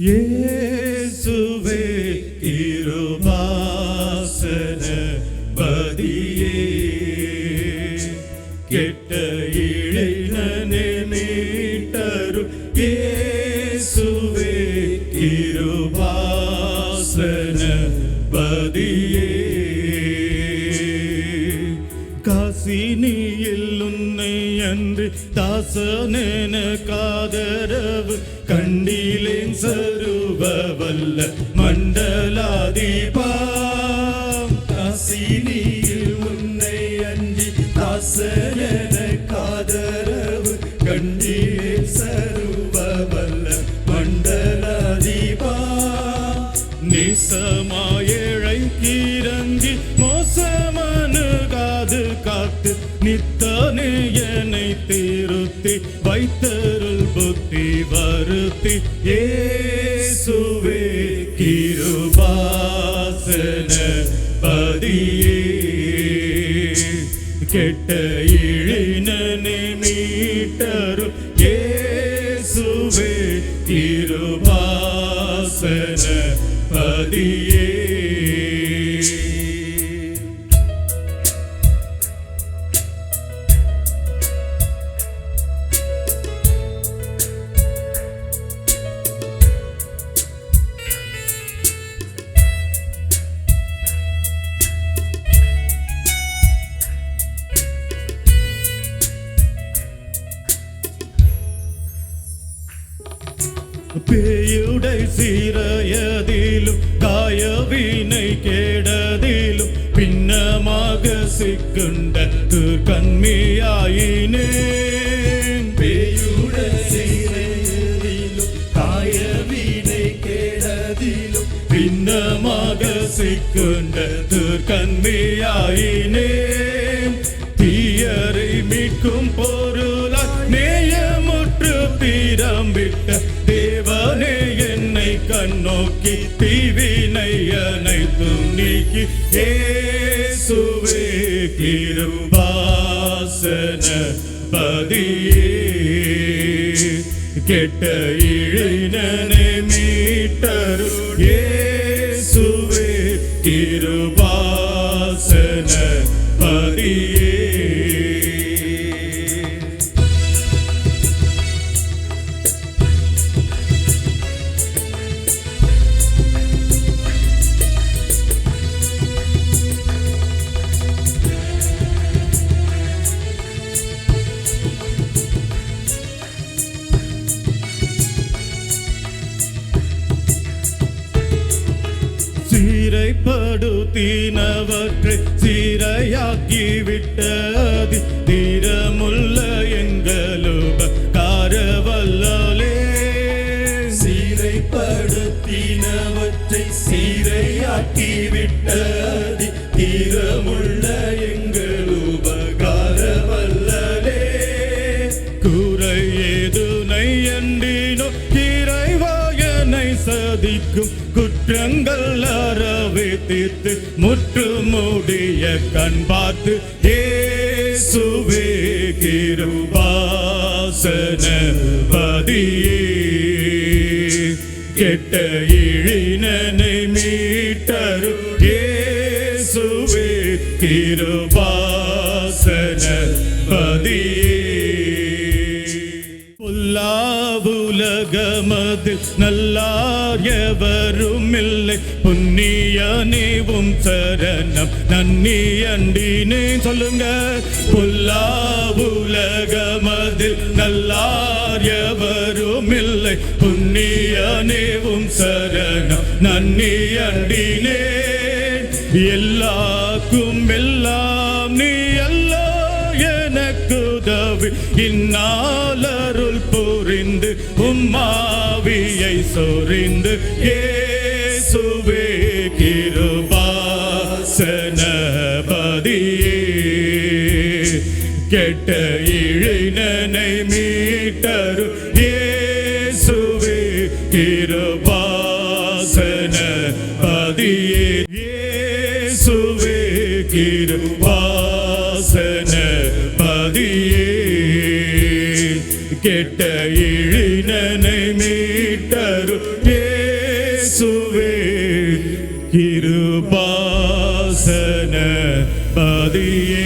இயேசுவே கிருபாசன பதியே கெட்ட இளைஞனே மீட்டரு இயேசுவே கிருபாசன பதியே காசினியில் உன்னை அன்று தாசனென காதரவு கண்டிலே சருவ வல்ல மண்டலாதிபா. காசினியில் வருத்தி ஏசுவே கிருபாசன பதியே. கெட்ட இழினனை மீட்டரு ஏசுவே கிருபாசன பேயுடை சிறையதிலும் காயவினை கேடதிலும் பின்னமாக சிக்குண்ட கண்மியாயினே பேயுடை சிறையதிலும் காயவினை கேடதிலும் பின்னமாக சிக்குண்ட கண்மியாயினே நோக்கி தீவினை அனைத்தும் நீக்கி ஏசுவே கிருபாசன பதியே. கெட்ட இழினனை மீட்டரு ஏசுவே சிறைப்படுத்தினவற்றை சிறையாக்கி விட்டது தீரமுள்ள எங்களுப காரவல்லலே. சீரைப்படுத்தினவற்றை சீரையாக்கி விட்டது தீரமுள்ள எங்களுப சதிக்கும் குற்றங்கள் அறவே தீர்த்து முற்று மூடிய கண் பார்த்து ஏசுவே கிருபாசன பதியே. கெட்ட இழினனை மீட்டரு ஏசுவே கிருபாசன பதியே. பொல்லாவுலகமது நல்லார் எவரும் இல்லை புண்ணியனேவும் சரணம் நன்னி அண்டினே சொல்லுங்க. புல்லா பொல்லாவுலகமது நல்லார் எவரும் இல்லை புண்ணியனேவும் சரணம் நன்னி அண்டினே எல்லாக்கும் எல்லாம் நீ அல்ல எனக்கு உதவி இந்நாளருள் உம்மாவியை சொரிந்து ஏசுவே கிருபாசனபதியே. கெட்ட இழினனை மீட்டரு ஏசுவே கிருபாசனபதியே. ஏசுவே கிருபாசனபதியே. கெட்ட இழி என்னை மீட்டரு இயேசுவே. கிருபாசன பதியே.